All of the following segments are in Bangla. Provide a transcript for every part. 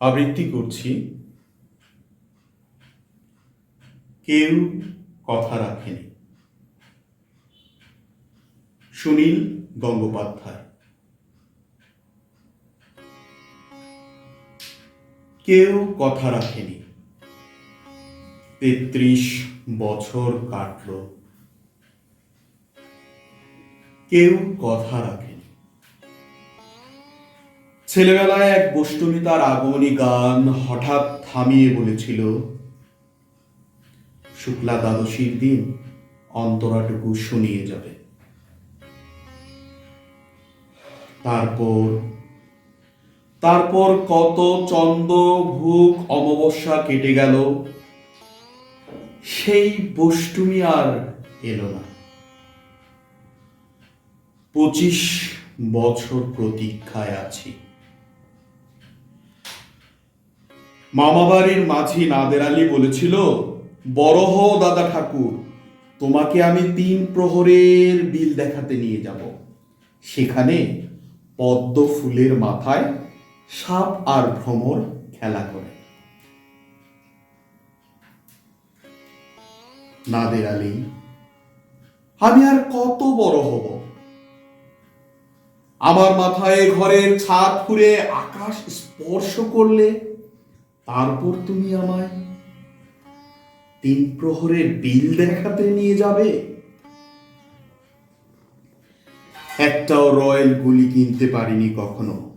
আবৃত্তি করছি। কেউ কথা রাখেনি। সুনীল গঙ্গোপাধ্যায়। কেউ কথা রাখেনি। তেত্রিশ বছর কাটল। কেউ কথা রাখেনি। ছেলেবেলায় এক বষ্টমী তার আগমনী গান হঠাৎ থামিয়ে বলেছিল, শুক্লা দ্বাদশীর দিন অন্তরাটুকু শুনিয়ে যাবে। তারপর তারপর কত চন্দ ভুক অমাবস্যা কেটে গেল, সেই বষ্টমী আর এলো না। পঁচিশ বছর প্রতীক্ষায় আছি। মামাবাড়ির মাঝি নাদের আলী বলেছিল, বড় হও দাদা ঠাকুর, তোমাকে আমি তিন প্রহরের বিল দেখাতে নিয়ে যাব। সেখানে পদ্ম ফুলের মাথায় সাপ আর ভ্রমর খেলা করে। নাদের আলী, আমি আর কত বড় হব? আমার মাথায় ঘরের ছাদ ফুরে আকাশ স্পর্শ করলে তারপর তুমি আমায় তিন প্রহরের বিল দেখাতে নিয়ে যাবে। একটাও রয়্যাল গুলি কিনতে পারিনি কখনো।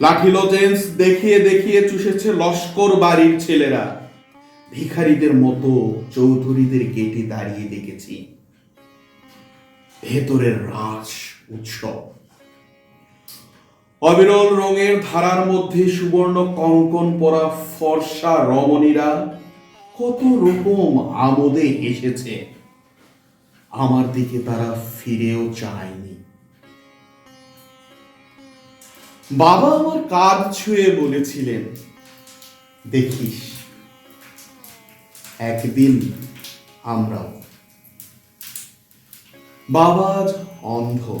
লাঠি লজেন্স দেখিয়ে দেখিয়ে চুষেছে লস্কর বাড়ির ছেলেরা। ভিখারিদের মতো চৌধুরীদের গেটে দাঁড়িয়ে দেখেছি। ভেতরের রাস উৎসব। অবিরল রঙের ধারার মধ্যে সুবর্ণ কঙ্কন পরা ফর্সা রমণীরা কত রকম আমোদে এসেছে। আমার দিকে তারা ফিরেও চায়নি। বাবা আমার কাঁধ ছুঁয়ে বলেছিলেন, দেখিস, একদিন আমরাও। বাবা আজ অন্ধ।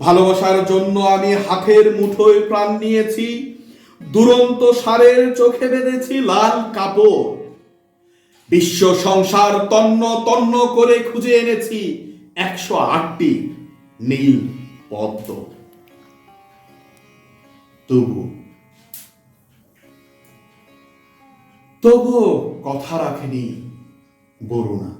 ভালোবাসার জন্য আমি হাতের মুঠোয় প্রাণ নিয়েছি। দুরন্ত সারের চোখে বেঁধেছি লাল কাপড়। বিশ্ব সংসার তন্ন তন্ন করে খুঁজে এনেছি একশো আটটি নীল পদ্ম। তবু তবু কথা রাখেনি বরুণা।